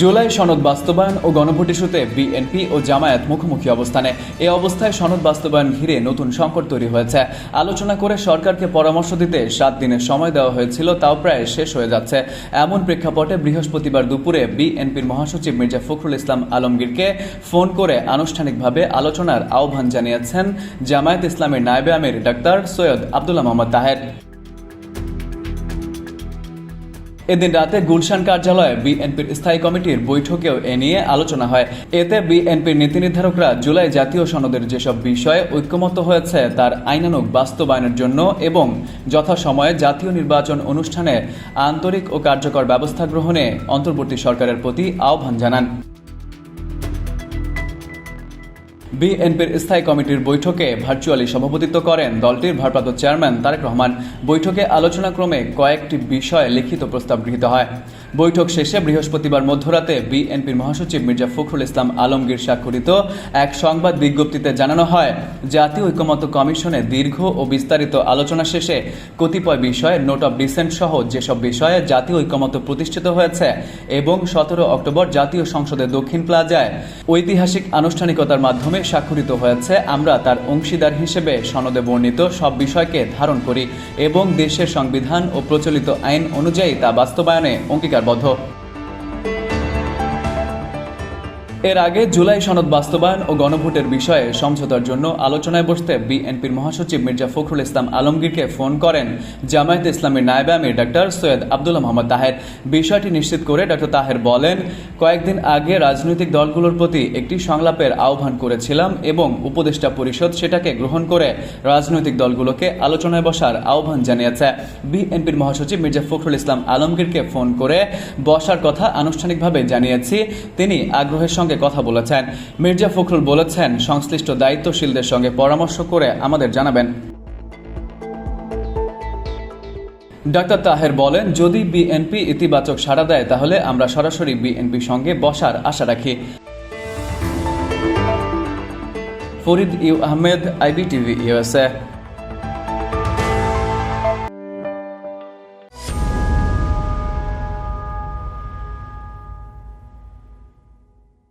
জুলাই সনদ বাস্তবায়ন ও গণভোট ইস্যুতে বিএনপি ও জামায়াত মুখোমুখি অবস্থানে। এ অবস্থায় সনদ বাস্তবায়ন ঘিরে নতুন সংকট তৈরি হয়েছে। আলোচনা করে সরকারকে পরামর্শ দিতে সাত দিনের সময় দেওয়া হয়েছিল, তাও প্রায় শেষ হয়ে যাচ্ছে। এমন প্রেক্ষাপটে বৃহস্পতিবার দুপুরে বিএনপির মহাসচিব মির্জা ফখরুল ইসলাম আলমগীরকে ফোন করে আনুষ্ঠানিকভাবে আলোচনার আহ্বান জানিয়েছেন জামায়াত ইসলামের নায়েবে আমির ডাক্তার সৈয়দ আবদুল্লাহ মোহাম্মদ তাহের। এদিন রাতে গুলশান কার্যালয়ে বিএনপির স্থায়ী কমিটির বৈঠকেও এ নিয়ে আলোচনা হয়। এতে বিএনপির নীতি নির্ধারকরা জুলাই জাতীয় সনদের যেসব বিষয়ে ঐক্যমত হয়েছে, তার আইনানুগ বাস্তবায়নের জন্য এবং যথাসময়ে জাতীয় নির্বাচন অনুষ্ঠানে আন্তরিক ও কার্যকর ব্যবস্থা গ্রহণে অন্তর্বর্তী সরকারের প্রতি আহ্বান জানান। বিএনপির স্থায়ী কমিটির বৈঠকে ভার্চুয়ালি সভাপতিত্ব করেন দলটির ভারপ্রাপ্ত চেয়ারম্যান তারেক রহমান। বৈঠকে আলোচনাক্রমে কয়েকটি বিষয়ে লিখিত প্রস্তাব গৃহীত হয়। বৈঠক শেষে বৃহস্পতিবার মধ্যরাতে বিএনপির মহাসচিব মির্জা ফখরুল ইসলাম আলমগীর স্বাক্ষরিত এক সংবাদ বিজ্ঞপ্তিতে জানানো হয়, জাতীয় ঐক্যমত্য কমিশনে দীর্ঘ ও বিস্তারিত আলোচনা শেষে কতিপয় বিষয়ে নোট অব ডিসেন্ট সহ যেসব বিষয়ে জাতীয় ঐক্যমত্য প্রতিষ্ঠিত হয়েছে এবং সতেরো অক্টোবর জাতীয় সংসদের দক্ষিণ প্লাজায় ঐতিহাসিক আনুষ্ঠানিকতার মাধ্যমে স্বাক্ষরিত হয়েছে, আমরা তার অংশীদার হিসেবে সনদে বর্ণিত সব বিষয়কে ধারণ করি এবং দেশের সংবিধান ও প্রচলিত আইন অনুযায়ী তা বাস্তবায়নে অঙ্গীকারবদ্ধ। এর আগে জুলাই সনদ বাস্তবায়ন ও গণভোটের বিষয়ে সমঝোতার জন্য আলোচনায় বসতে বিএনপির মহাসচিব মির্জা ফখরুল ইসলাম আলমগীরকে ফোন করেন জামায়াত ইসলামের নায়েবে আমির ডাক্তার সৈয়দ আবদুল্লাহ মোহাম্মদ তাহের। বিষয়টি নিশ্চিত করে ডক্টর তাহের বলেন, কয়েকদিন আগে রাজনৈতিক দলগুলোর প্রতি একটি সংলাপের আহ্বান করেছিলাম এবং উপদেষ্টা পরিষদ সেটাকে গ্রহণ করে রাজনৈতিক দলগুলোকে আলোচনায় বসার আহ্বান জানিয়েছে। বিএনপির মহাসচিব মির্জা ফখরুল ইসলাম আলমগীরকে ফোন করে বসার কথা আনুষ্ঠানিকভাবে জানিয়েছি। তিনি আগ্রহের সঙ্গে কথা বলেছেন। মির্জা ফখরুল বলেছেন, সংশ্লিষ্ট দায়িত্বশীলদের সঙ্গে পরামর্শ করে আমাদের জানাবেন। ডাক্তার তাহের বলেন, যদি বিএনপি ইতিবাচক সাড়া দেয়, তাহলে আমরা সরাসরি বিএনপির সঙ্গে বসার আশা রাখি। Farid U Ahmed, IBTV USA